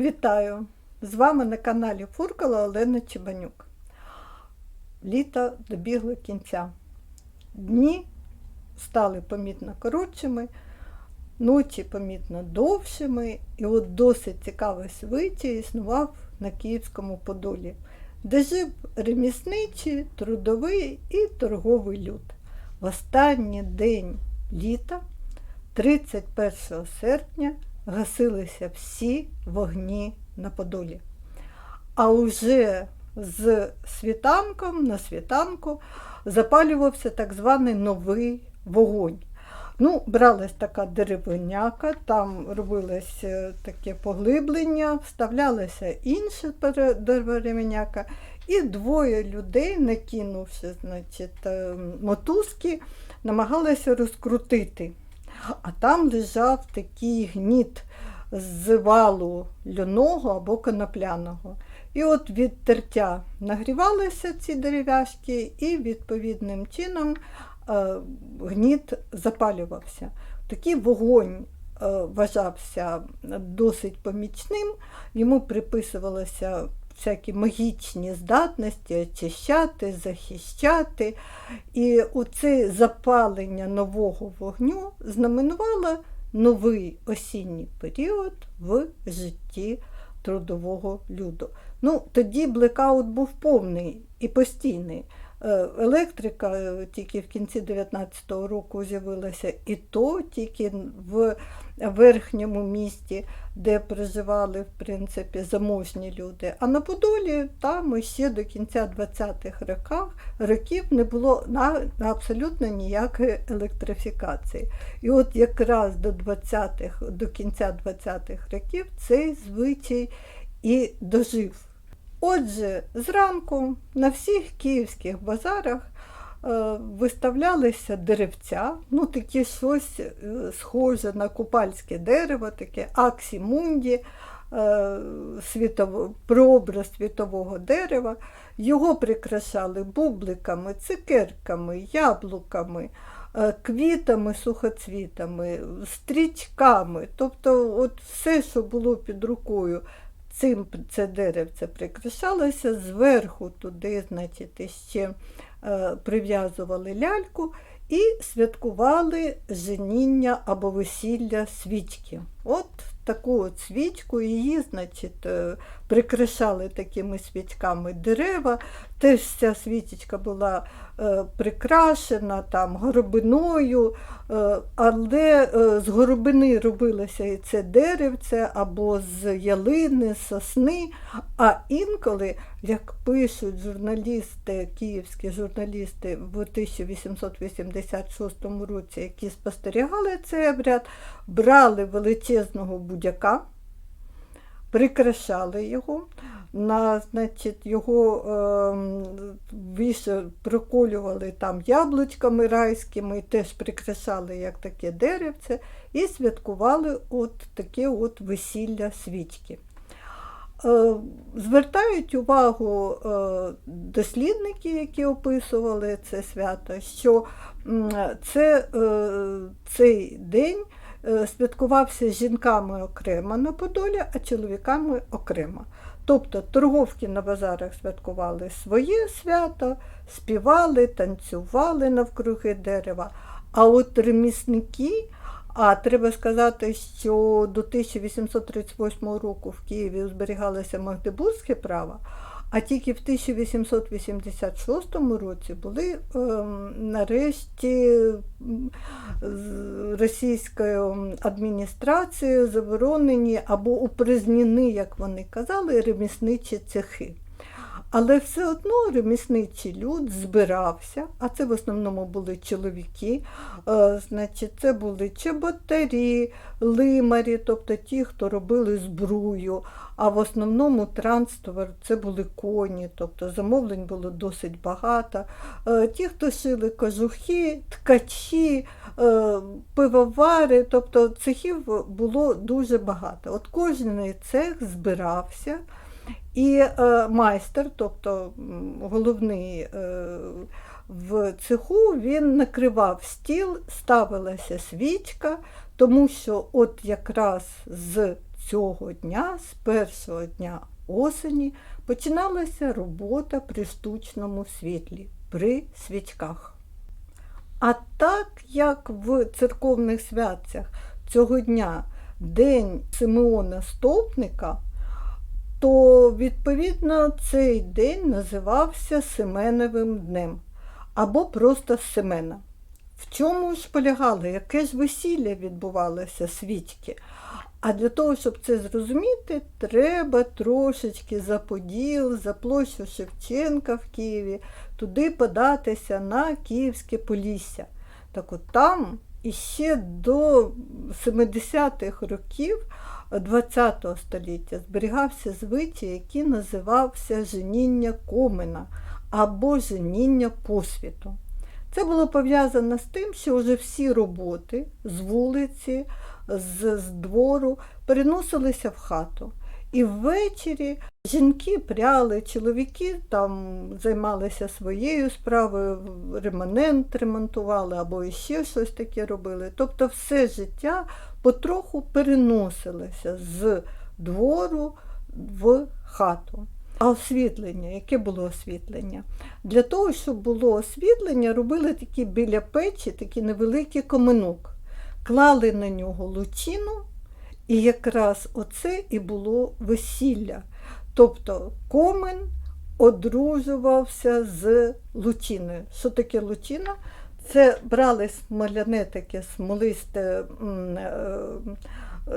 Вітаю! З вами на каналі Фуркала Олена Чебанюк. Літо добігло кінця. Дні стали помітно коротшими, ночі помітно довшими, і от досить цікавий свиті існував на Київському Подолі, де жив ремісничий, трудовий і торговий люд. В останній день літа, 31 серпня, гасилися всі вогні на Подолі. А уже з світанком на світанку запалювався так званий новий вогонь. Ну, бралась така деревиняка, там робилось е, таке поглиблення, вставлялася інша деревиняка, і двоє людей, накинувши значить, е, мотузки, намагалися розкрутити. А там лежав такий гніт з валу льоного або конопляного. І от від тертя нагрівалися ці дерев'яшки, і відповідним чином е, гніт запалювався. Такий вогонь е, вважався досить помічним, йому приписувалося всякі магічні здатності очищати, захищати. І оце запалення нового вогню знаменувало новий осінній період в житті трудового люду. Ну, тоді блекаут був повний і постійний. Е, Електрика е, тільки в кінці 19-го року з'явилася, і то тільки в верхньому місті, де проживали в принципі заможні люди. А на Подолі там ще до кінця 20-х роках, років не було абсолютно ніякої електрифікації. І от якраз до 20-х, до кінця 20-х років цей звичай і дожив. Отже, зранку на всіх київських базарах е, виставлялися деревця, ну таке щось е, схоже на купальське дерево, таке аксімунді, е, світово, прообраз світового дерева. Його прикрашали бубликами, цукерками, яблуками, квітами, сухоцвітами, стрічками. Тобто от все, що було під рукою, цим це деревце прикрашалося, зверху туди, значить, ще е, прив'язували ляльку і святкували женіння або весілля свічки. От таку от свічку, її, значить, е, прикрашали такими свічками дерева. Теж ця свічечка була е, прикрашена там горобиною, е, але е, з горобини робилося і це деревце або з ялини, сосни. А інколи, як пишуть журналісти, київські журналісти в 1886 році, які спостерігали цей обряд, брали величезного будяка, прикрашали його, на, значить, його е, проколювали там яблучками райськими, теж прикрашали як таке деревце, і святкували от таке от весілля свічки. Е, Звертають увагу е, дослідники, які описували це свято, що це, е, цей день святкувався жінками окремо на Подолі, а чоловіками окремо. Тобто торговки на базарах святкували своє свято, співали, танцювали навкруги дерева. А от ремісники, а треба сказати, що до 1838 року в Києві зберігалося Магдебурзьке право, а тільки в 1886 році були е, нарешті російською адміністрацією заборонені або упразнені, як вони казали, ремісничі цехи. Але все одно ремісничий люд збирався, а це в основному були чоловіки, е, значить, це були чеботарі, лимарі, тобто ті, хто робили збрую, а в основному транспорт це були коні, тобто замовлень було досить багато. Е, Ті, хто шили кожухи, ткачі, е, пивовари, тобто цехів було дуже багато. От кожен цех збирався. І е, майстер, тобто головний е, в цеху, він накривав стіл, ставилася свічка, тому що от якраз з цього дня, з першого дня осені, починалася робота при штучному світлі, при свічках. А так як в церковних святцях цього дня День Симеона Стовпника, то відповідно цей день називався Семеновим днем або просто Семена. В чому ж полягало, яке ж весілля відбувалося свічки? А для того, щоб це зрозуміти, треба трошечки за Поділ, за площу Шевченка в Києві, туди податися на Київське Полісся. Так от там іще до 70-х років ХХ століття зберігався звичай, який називався женіння комина або женіння посвіту. Це було пов'язано з тим, що вже всі роботи з вулиці, з, з двору переносилися в хату. І ввечері жінки пряли, чоловіки там займалися своєю справою, реманент ремонтували або іще щось таке робили. Тобто все життя потроху переносилося з двору в хату. А освітлення, яке було освітлення? Для того, щоб було освітлення, робили такі біля печі, такий невеликий коминок, клали на нього лучину, і якраз оце і було весілля. Тобто комен одружувався з лутіною. Що таке лучина? Це брали смоляне таке смолисте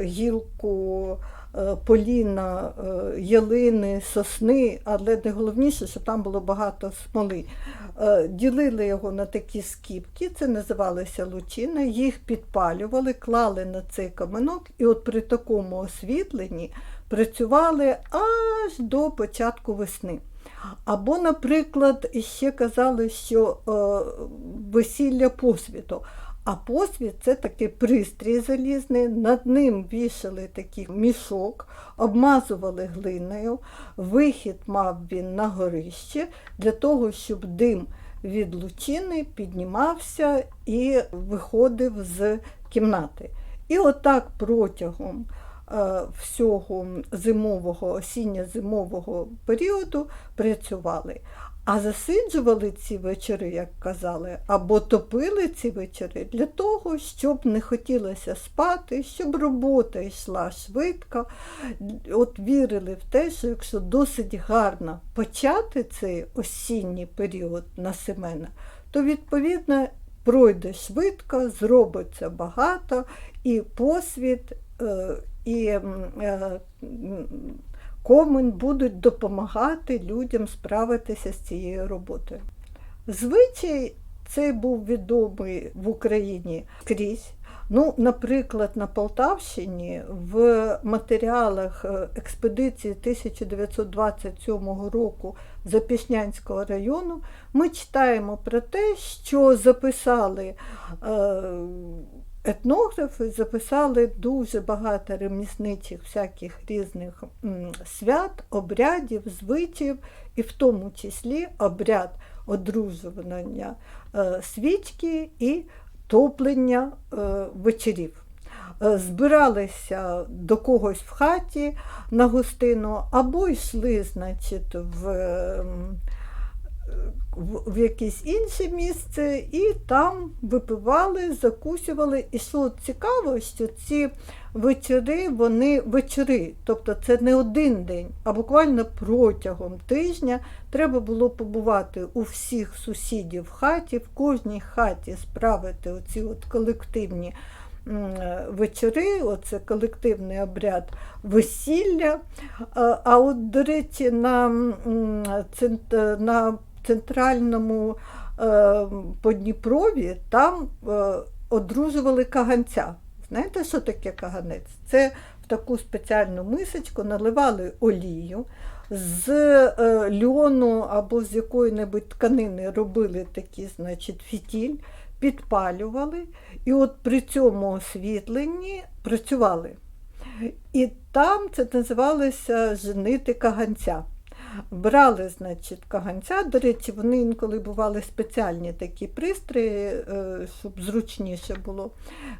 гілку, поліна, е, ялини, сосни, але найголовніше, що там було багато смоли. Е, Ділили його на такі скіпки, це називалося лучина, їх підпалювали, клали на цей каменок, і от при такому освітленні працювали аж до початку весни. Або, наприклад, ще казали, що е, весілля посвіту. А посвіт це такий пристрій залізний, над ним вішали такий мішок, обмазували глиною. Вихід мав він на горище для того, щоб дим від лучини піднімався і виходив з кімнати. І отак протягом е, всього зимового, осінньо-зимового періоду працювали. А засиджували ці вечори, як казали, або топили ці вечори для того, щоб не хотілося спати, щоб робота йшла швидко. От вірили в те, що якщо досить гарно почати цей осінній період на Семена, то відповідно пройде швидко, зробиться багато, і посвіт, е, і е, Комен будуть допомагати людям справитися з цією роботою. Звичай цей був відомий в Україні скрізь. Ну, наприклад, на Полтавщині в матеріалах е, експедиції 1927 року Запішнянського району ми читаємо про те, що записали е, етнографи записали дуже багато ремісничих всяких різних свят, обрядів, звичаїв, і в тому числі обряд одружування е, свічки і топлення е, вечорів. Е, Збиралися до когось в хаті на гостину, або йшли, значить, в. В, якесь інше місце і там випивали, закусювали. І що цікаво, що ці вечори, вони вечори, тобто це не один день, а буквально протягом тижня треба було побувати у всіх сусідів в хаті, в кожній хаті справити оці от колективні. Вечори, оце колективний обряд весілля. А от, до речі, на, на центральному е, Подніпрові там е, одружували каганця. Знаєте, що таке каганець? Це в таку спеціальну мисочку наливали олію, з е, льону або з якої-небудь тканини робили такий, значить, фітіль, підпалювали, і от при цьому освітленні працювали. І там це називалося женити каганця. Брали, значить, каганця. До речі, вони інколи бували спеціальні такі пристрої, е, щоб зручніше було.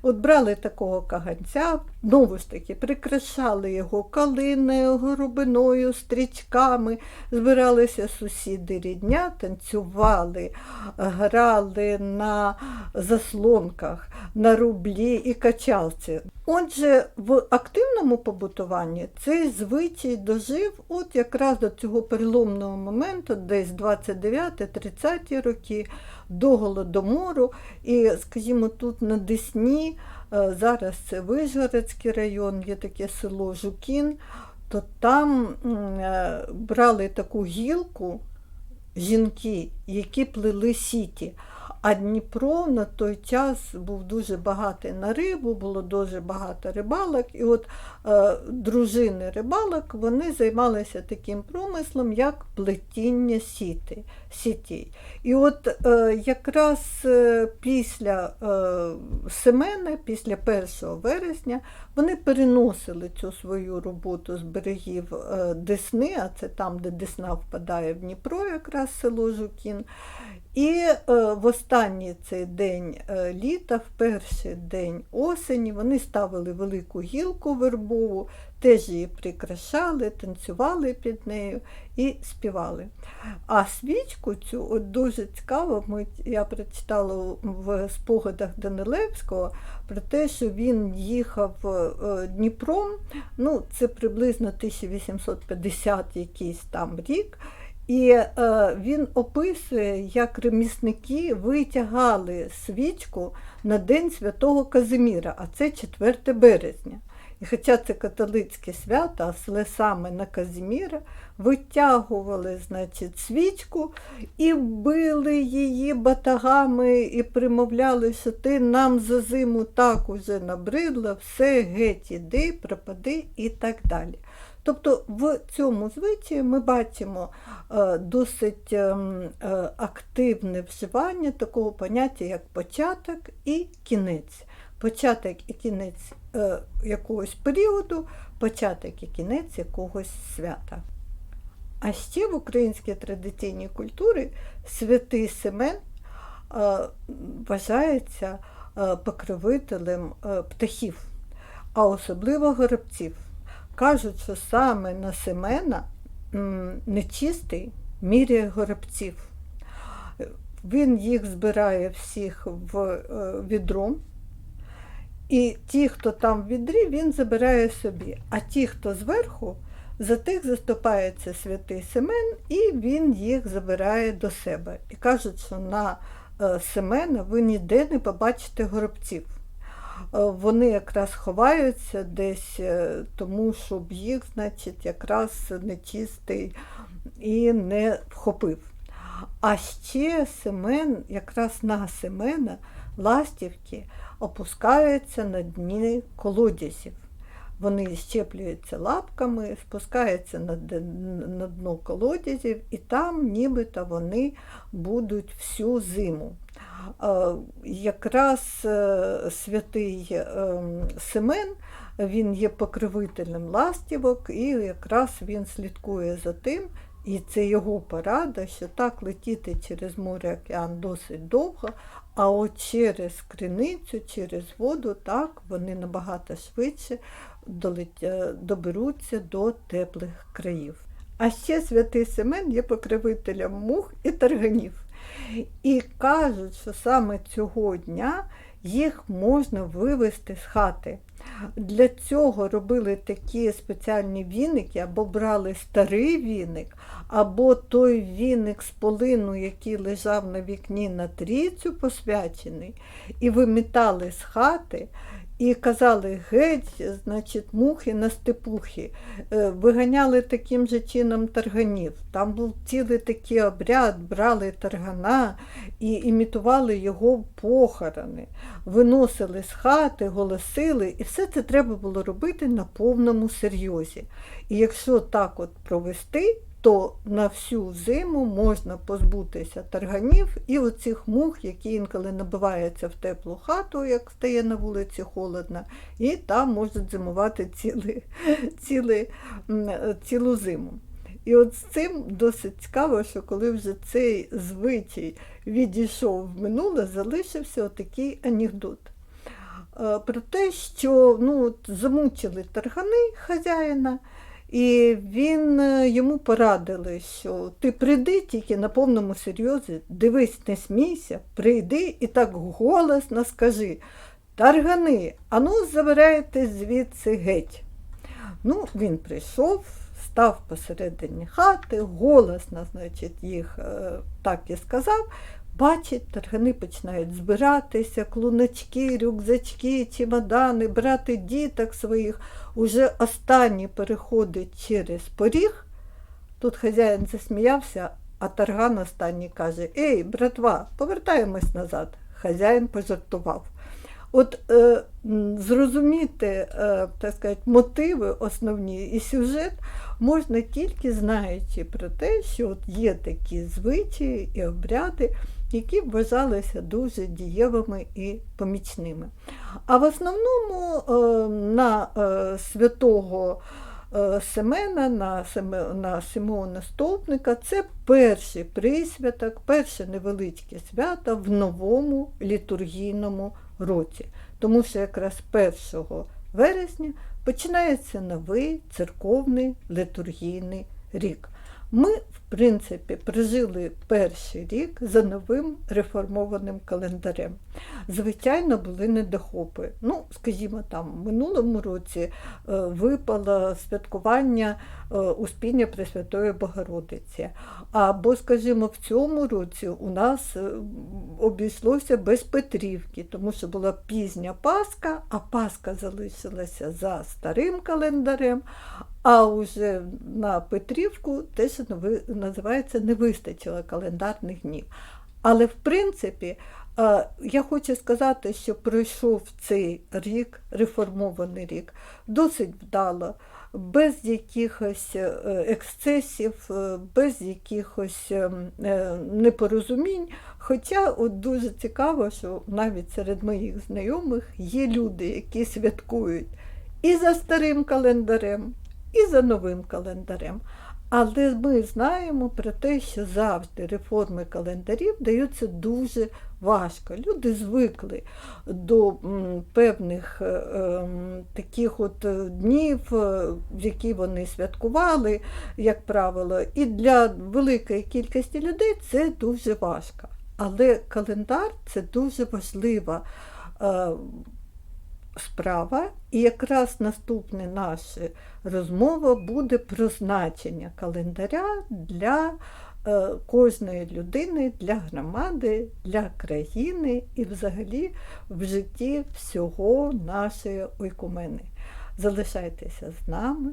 От брали такого каганця, Знову ж таки, прикрашали його калиною, горобиною, стрічками, збиралися сусіди рідня, танцювали, грали на заслонках, на рублі і качалці. Отже, в активному побутуванні цей звичай дожив от якраз до цього переломного моменту, десь 29-30 роки, до Голодомору. І, скажімо, тут на Десні, зараз це Вижгородський район, є таке село Жукін, то там е, брали таку гілку жінки, які плели сіті. А Дніпро на той час був дуже багатий на рибу, було дуже багато рибалок. І от е, дружини рибалок вони займалися таким промислом, як плетіння сіти, сітей. І от е, якраз е, після е, Семена, після 1 вересня, вони переносили цю свою роботу з берегів е, Десни, а це там, де Десна впадає в Дніпро, якраз село Жукін. І е, в останній цей день е, літа, в перший день осені, вони ставили велику гілку вербову, теж її прикрашали, танцювали під нею і співали. А свічку цю от дуже цікаво, я прочитала в спогадах Данилевського про те, що він їхав е, Дніпром, ну це приблизно 1850 якийсь там рік. І е, він описує, як ремісники витягали свічку на День Святого Казиміра, а це 4 березня. І хоча це католицьке свято, але саме на Казиміра витягували значить, свічку і били її батагами і примовляли, що ти нам за зиму так уже набридла, все геть іди, пропади і так далі. Тобто в цьому звичаї ми бачимо е, досить ем, е, активне вживання такого поняття, як початок і кінець. Початок і кінець е, якогось періоду, початок і кінець якогось свята. А ще в українській традиційній культурі святий Семен вважається покровителем птахів, а особливо горобців. Кажуть, що саме на Семена нечистий міряє горобців. Він їх збирає всіх в е, відро, і ті, хто там в відрі, він забирає собі. А ті, хто зверху, за тих заступається святий Семен, і він їх забирає до себе. І кажуть, що на е, Семена ви ніде не побачите горобців. Е, вони якраз ховаються десь, е, тому щоб їх, значить, якраз нечистий і не вхопив. А ще Семен, якраз на Семена ластівки опускаються на дні колодязів. Вони щеплюються лапками, спускаються на на дно колодязів, і там нібито вони будуть всю зиму. Якраз е, святий ем, Семен, він є покровителем ластівок, і якраз він слідкує за тим, і це його порада, що так летіти через море океан досить довго, а от через криницю, через воду, так вони набагато швидше доберуться до теплих країв. А ще святий Семен є покровителем мух і тарганів. І кажуть, що саме цього дня їх можна вивезти з хати. Для цього робили такі спеціальні віники, або брали старий віник, або той віник з полину, який лежав на вікні на трійцю посвячений, і вимітали з хати. І казали геть, значить, мухи на степухи, е, виганяли таким же чином тарганів. Там був цілий такий обряд, брали таргана і імітували його похорони, виносили з хати, голосили, і все це треба було робити на повному серйозі. І якщо так от провести, то на всю зиму можна позбутися тарганів і оцих мух, які інколи набиваються в теплу хату, як стає на вулиці холодно, і там можуть зимувати ціли, ціли, цілу зиму. І от з цим досить цікаво, що коли вже цей звичай відійшов в минуле, залишився отакий анекдот. е, про те, що ну, замучили таргани хазяїна, і він е, йому порадили, що ти прийди тільки на повному серйозі, дивись, не смійся, прийди і так голосно скажи. Таргани, ану забирайте звідси геть. Ну, він прийшов, став посередині хати, голосно, значить, їх е, так і сказав. Бачить, таргани починають збиратися, клуночки, рюкзачки, чемодани, брати діток своїх. Уже останній переходить через поріг. Тут хазяїн засміявся, а тарган останній каже: Ей, братва, повертаємось назад. Хазяїн пожартував. От е, зрозуміти, е, так сказати, мотиви основні і сюжет можна тільки знаючи про те, що от є такі звичаї і обряди, які вважалися дуже дієвими і помічними. А в основному е, на е, святого е, Семена, на, Симеона Столпника це перший присвяток, перше невеличке свято в новому літургійному році. Тому що якраз 1 вересня починається новий церковний літургійний рік. Ми, принципі, прожили перший рік за новим реформованим календарем. Звичайно, були недохопи. Ну, скажімо, там в минулому році е, випало святкування е, Успіння Пресвятої Богородиці. Або, скажімо, в цьому році у нас е, обійшлося без Петрівки, тому що була пізня Пасха, а Пасха залишилася за старим календарем, а вже на Петрівку те, що нави- називається, не вистачило календарних днів. Але в принципі, е, я хочу сказати, що пройшов цей рік, реформований рік, досить вдало, без якихось е, ексцесів, е, без якихось непорозумінь. Хоча от дуже цікаво, що навіть серед моїх знайомих є люди, які святкують і за старим календарем, і за новим календарем. Але ми знаємо про те, що завжди реформи календарів даються дуже важко. Люди звикли до певних е, ем, таких от е, днів, е, в які вони святкували, як правило, і для великої кількості людей це дуже важко. Але календар це дуже важлива справа, і якраз наступна наша розмова буде про значення календаря для е, кожної людини, для громади, для країни і взагалі в житті всього нашої ойкумени. Залишайтеся з нами,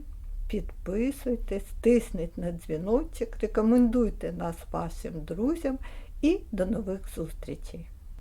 підписуйтесь, тисніть на дзвіночок, рекомендуйте нас вашим друзям і до нових зустрічей.